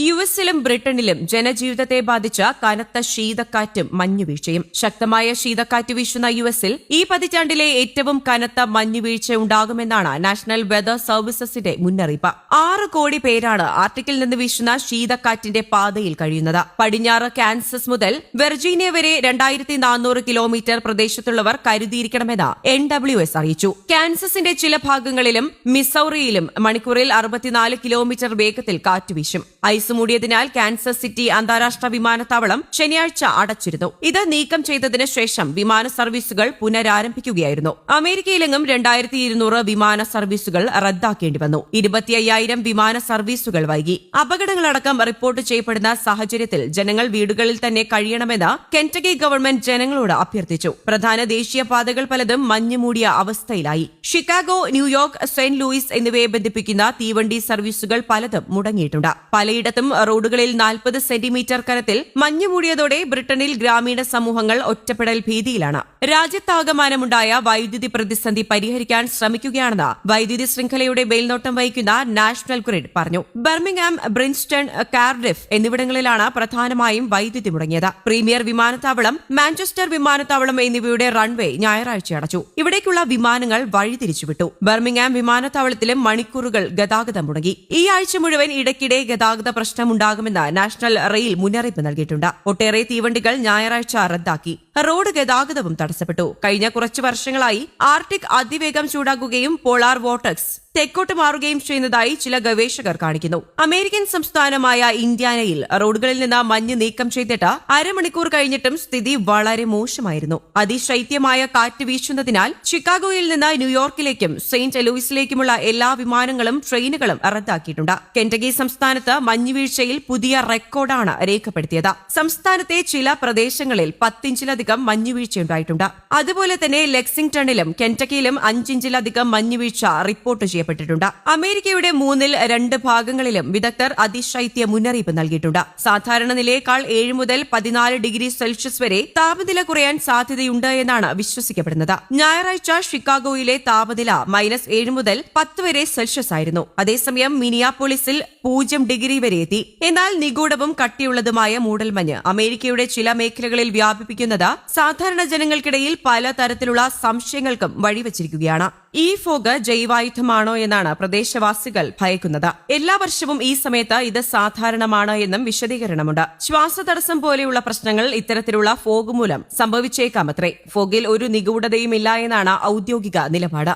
U എസിലും ബ്രിട്ടനിലും ജനജീവിതത്തെ ബാധിച്ച കനത്ത ശീതക്കാറ്റും മഞ്ഞുവീഴ്ചയും. ശക്തമായ ശീതക്കാറ്റ് വീശുന്ന യു എസിൽ ഈ പതിറ്റാണ്ടിലെ ഏറ്റവും കനത്ത മഞ്ഞുവീഴ്ച ഉണ്ടാകുമെന്നാണ് നാഷണൽ വെതർ സർവീസസിന്റെ മുന്നറിയിപ്പ്. ആറ് കോടി പേരാണ് ആർട്ടിക്കിൽ നിന്ന് വീശുന്ന ശീതക്കാറ്റിന്റെ പാതയിൽ കഴിയുന്നത്. പടിഞ്ഞാറ് കാൻസസ് മുതൽ വെർജീനിയ വരെ രണ്ടായിരത്തി നാനൂറ് കിലോമീറ്റർ പ്രദേശത്തുള്ളവർ കരുതിയിരിക്കണമെന്ന് എൻ ഡബ്ല്യു എസ് അറിയിച്ചു. കാൻസസിന്റെ ചില ഭാഗങ്ങളിലും മിസൌറിയിലും മണിക്കൂറിൽ അറുപത്തിനാല് കിലോമീറ്റർ വേഗത്തിൽ കാറ്റ് വീശും. ഐസ് മൂടിയതിനാൽ കാൻസർ സിറ്റി അന്താരാഷ്ട്ര വിമാനത്താവളം ശനിയാഴ്ച അടച്ചിരുന്നു. ഇത് നീക്കം ചെയ്തതിനു ശേഷം വിമാന സർവീസുകൾ പുനരാരംഭിക്കുകയായിരുന്നു. അമേരിക്കയിലെങ്ങും രണ്ടായിരത്തി ഇരുന്നൂറ് വിമാന സർവീസുകൾ റദ്ദാക്കേണ്ടി വന്നു. ഇരുപത്തി അയ്യായിരം വിമാന സർവീസുകൾ വൈകി. അപകടങ്ങളടക്കം റിപ്പോർട്ട് ചെയ്യപ്പെടുന്ന സാഹചര്യത്തിൽ ജനങ്ങൾ വീടുകളിൽ തന്നെ കഴിയണമെന്ന് കെന്റക്കി ഗവൺമെന്റ് ജനങ്ങളോട് അഭ്യർത്ഥിച്ചു. പ്രധാന ദേശീയപാതകൾ പലതും മഞ്ഞുമൂടിയ അവസ്ഥയിലായി. Chicago New York Saint Louis എന്നിവയെ ബന്ധിപ്പിക്കുന്ന തീവണ്ടി സർവീസുകൾ പലതും മുടങ്ങിയിട്ടുണ്ട്. പലയിടത്തും റോഡുകളിൽ നാൽപ്പത് സെന്റിമീറ്റർ കനത്തിൽ മഞ്ഞ് മൂടിയതോടെ ബ്രിട്ടനിൽ ഗ്രാമീണ സമൂഹങ്ങൾ ഒറ്റപ്പെടൽ ഭീതിയിലാണ്. രാജ്യത്താകമാനമുണ്ടായ വൈദ്യുതി പ്രതിസന്ധി പരിഹരിക്കാൻ ശ്രമിക്കുകയാണെന്ന് വൈദ്യുതി ശൃംഖലയുടെ മേൽനോട്ടം വഹിക്കുന്ന നാഷണൽ ഗ്രിഡ് പറഞ്ഞു. ബർമിംഗ്ഹാം ബ്രിൻസ്റ്റൺ കാർഡിഫ് എന്നിവിടങ്ങളിലാണ് പ്രധാനമായും വൈദ്യുതി മുടങ്ങിയത്. പ്രീമിയർ വിമാനത്താവളം മാഞ്ചസ്റ്റർ വിമാനത്താവളം എന്നിവയുടെ റൺവേ ഞായറാഴ്ച അടച്ചു. ഇവിടേക്കുള്ള വിമാനങ്ങൾ വഴിതിരിച്ചുവിട്ടു ബർമിംഗ്ഹാം വിമാനത്താവളത്തിലും മണിക്കൂറുകൾ ഗതാഗതം മുടങ്ങി. ഈ ആഴ്ച മുഴുവൻ ഇടയ്ക്കിടെ ഗതാഗത പ്രശ്നമുണ്ടാകുമെന്ന് നാഷണൽ റെയിൽ മുന്നറിയിപ്പ് നൽകിയിട്ടുണ്ട്. ഒട്ടേറെ തീവണ്ടികൾ ഞായറാഴ്ച റദ്ദാക്കി. റോഡ് ഗതാഗതവും തടസ്സപ്പെട്ടു. കഴിഞ്ഞ കുറച്ചു വർഷങ്ങളായി ആർട്ടിക് അതിവേഗം ചൂടാകുകയും പോളാർ വോട്ടക്സ് തെക്കോട്ട് മാറുകയും ചെയ്യുന്നതായി ചില ഗവേഷകർ കാണിക്കുന്നു. അമേരിക്കൻ സംസ്ഥാനമായ ഇന്ത്യാനയിൽ റോഡുകളിൽ നിന്ന് മഞ്ഞ് നീക്കം ചെയ്തിട്ട് അരമണിക്കൂർ കഴിഞ്ഞിട്ടും സ്ഥിതി വളരെ മോശമായിരുന്നു. അതിശൈത്യമായ കാറ്റ് വീശുന്നതിനാൽ ചിക്കാഗോയിൽ നിന്ന് ന്യൂയോർക്കിലേക്കും സെയിന്റ് ലൂയിസിലേക്കുമുള്ള എല്ലാ വിമാനങ്ങളും ട്രെയിനുകളും റദ്ദാക്കിയിട്ടുണ്ട്. കെൻഡഗി സംസ്ഥാനത്ത് മഞ്ഞുവീഴ്ചയിൽ പുതിയ റെക്കോർഡാണ് രേഖപ്പെടുത്തിയത്. സംസ്ഥാനത്തെ ചില പ്രദേശങ്ങളിൽ പത്തിഞ്ചിലധികം മഞ്ഞുവീഴ്ചയുണ്ടായിട്ടുണ്ട് അതുപോലെ തന്നെ ലെക്സിംഗ്ടണിലും കെന്റക്കിയിലും അഞ്ചിഞ്ചിലധികം മഞ്ഞുവീഴ്ച റിപ്പോർട്ട് ചെയ്യപ്പെട്ടിട്ടുണ്ട്. അമേരിക്കയുടെ മൂന്നിൽ രണ്ട് ഭാഗങ്ങളിലും വിദഗ്ധർ അതിശൈത്യ മുന്നറിയിപ്പ് നൽകിയിട്ടുണ്ട്. സാധാരണ നിലയേക്കാൾ ഏഴ് മുതൽ പതിനാല് ഡിഗ്രി സെൽഷ്യസ് വരെ താപനില കുറയാൻ സാധ്യതയുണ്ട് എന്നാണ് വിശ്വസിക്കപ്പെടുന്നത്. ഞായറാഴ്ച ഷിക്കാഗോയിലെ താപനില മൈനസ് ഏഴ് മുതൽ പത്ത് വരെ സെൽഷ്യസ് ആയിരുന്നു. അതേസമയം മിനിയാപോളിസിൽ പൂജ്യം ഡിഗ്രി വരെ എത്തി. എന്നാൽ നിഗൂഢവും കട്ടിയുള്ളതുമായ മൂടൽമഞ്ഞ് അമേരിക്കയുടെ ചില മേഖലകളിൽ വ്യാപിപ്പിക്കുന്നത് സാധാരണ ജനങ്ങൾക്കിടയിൽ പലതരത്തിലുള്ള സംശയങ്ങൾക്കും വഴിവെച്ചിരിക്കുകയാണ്. ഈ ഫോഗ് ജൈവായുധമാണോ എന്നാണ് പ്രദേശവാസികൾ ഭയക്കുന്നത്. എല്ലാ വർഷവും ഈ സമയത്ത് ഇത് സാധാരണമാണ് എന്നും വിശദീകരണമുണ്ട്. ശ്വാസതടസ്സം പോലെയുള്ള പ്രശ്നങ്ങൾ ഇത്തരത്തിലുള്ള ഫോഗ് മൂലം സംഭവിച്ചേക്കാമത്രേ ഫോഗിൽ ഒരു നിഗൂഢതയുമില്ല എന്നാണ് ഔദ്യോഗിക നിലപാട്.